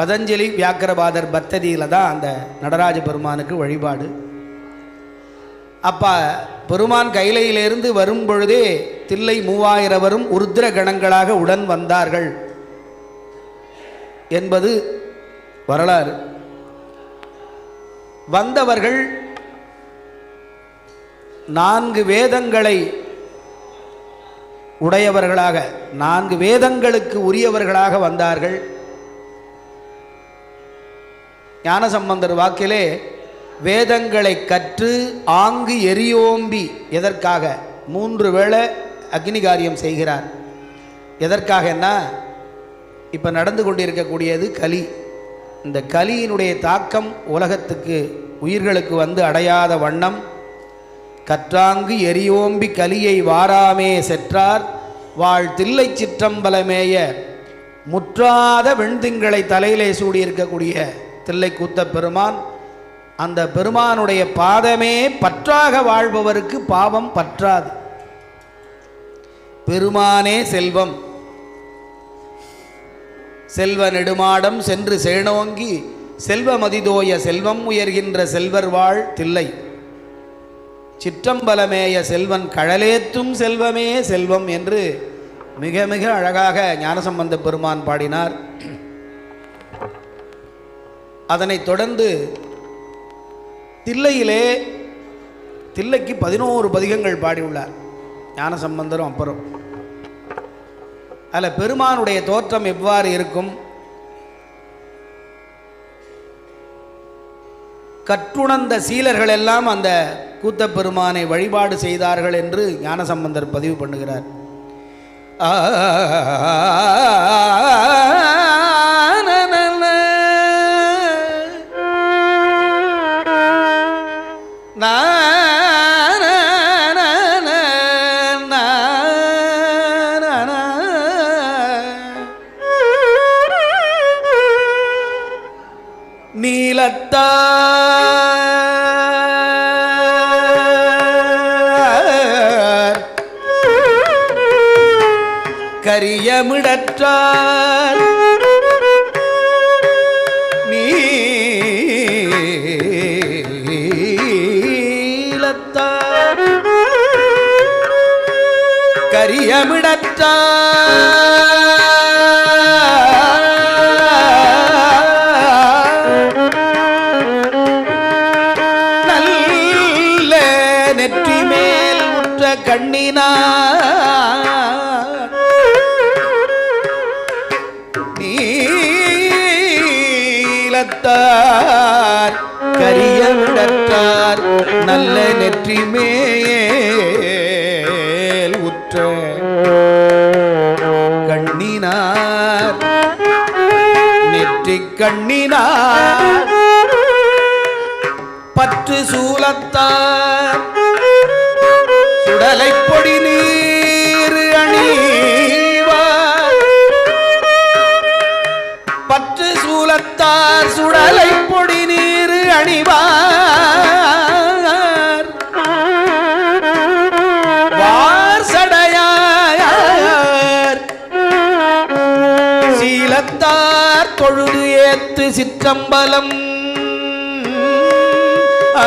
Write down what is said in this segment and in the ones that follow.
பதஞ்சலி வியாக்கரபாதர் பத்ததியில் தான் அந்த நடராஜ பெருமானுக்கு வழிபாடு. அப்பா பெருமான் கைலையிலிருந்து வரும் பொழுதே தில்லை மூவாயிரவரும் உருத்திர கணங்களாக உடன் வந்தார்கள். என்பது வரலாறு. வந்தவர்கள் நான்கு வேதங்களை உடையவர்களாக நான்கு வேதங்களுக்கு உரியவர்களாக வந்தார்கள். ஞானசம்பந்தர் வாக்கிலே வேதங்களை கற்று ஆங்கு எரியோம்பி எதற்காக? மூன்று வேளை அக்னி காரியம் செய்கிறார் எதற்காகன்னா இப்போ நடந்து கொண்டிருக்கக்கூடியது கலி. இந்த கலியினுடைய தாக்கம் உலகத்துக்கு உயிர்களுக்கு வந்து அடையாத வண்ணம். கற்றாங்கு எரியோம்பி கலியை வாராமே செற்றார். வாழ் தில்லை சிற்றம்பலமேய முற்றாத வெண்திங்களை தலையிலே சூடியிருக்கக்கூடிய தில்லை கூத்த பெருமான் அந்த பெருமானுடைய பாதமே பற்றாக வாழ்பவருக்கு பாவம் பற்றாது. பெருமானே செல்வம். செல்வ நெடுமாடம் சென்று சேனோங்கி செல்வமதிதோய செல்வம் உயர்கின்ற செல்வர் வாழ் தில்லை. சிற்றம்பலமேய செல்வன் கழலேத்தும் செல்வமே செல்வம் என்று மிக மிக அழகாக ஞானசம்பந்த பெருமான் பாடினார். அதனைத் தொடர்ந்து தில்லையிலே தில்லைக்கு பதினோரு பதிகங்கள் பாடியுள்ளார். ஞானசம்பந்தரும் அப்புறம் அதில் பெருமானுடைய தோற்றம் எவ்வாறு இருக்கும்? கற்றுணர்ந்த சீலர்கள் எல்லாம் அந்த கூத்த பெருமானை வழிபாடு செய்தார்கள் என்று ஞானசம்பந்தர் பதிவு பண்ணுகிறார். ஆ, நீலத்தார் கரியமிடற்றார். நீலத்தார். கரியமிடற்றார். நெற்றி மேல் உற்ற கண்ணினார். நீலத்தார் கரிய விடத்தார் நல்ல நெற்றி மேல் உற்ற கண்ணினார். நெற்றி கண்ணினார். பற்று சூலத்தார் சுடலை பொடி நீர் அணிவார் பற்று சூலத்தார் சுடலை பொடி நீர் அணிவார். வார் சடையார். சீலத்தார் தொழுது ஏத்து சிற்றம்பலம். ஆ,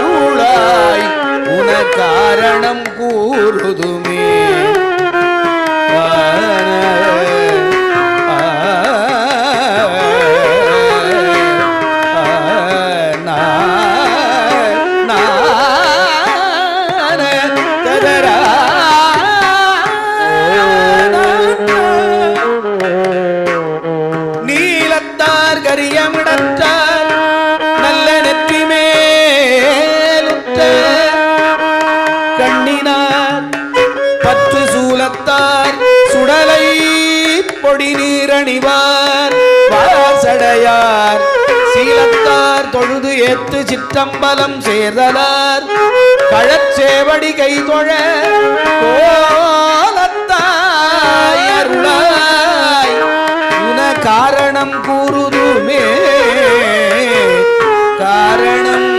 அருளாய் உன காரணம் கூறுதுமே நீலத்தார் கரிய தொழுது ஏத்து சிற்றம்பலம் சேர்தலார். கழச்சேவடி கைதொழ கோலத்தாய் அருளாய். உன காரணம் கூறுதுமே. காரணம்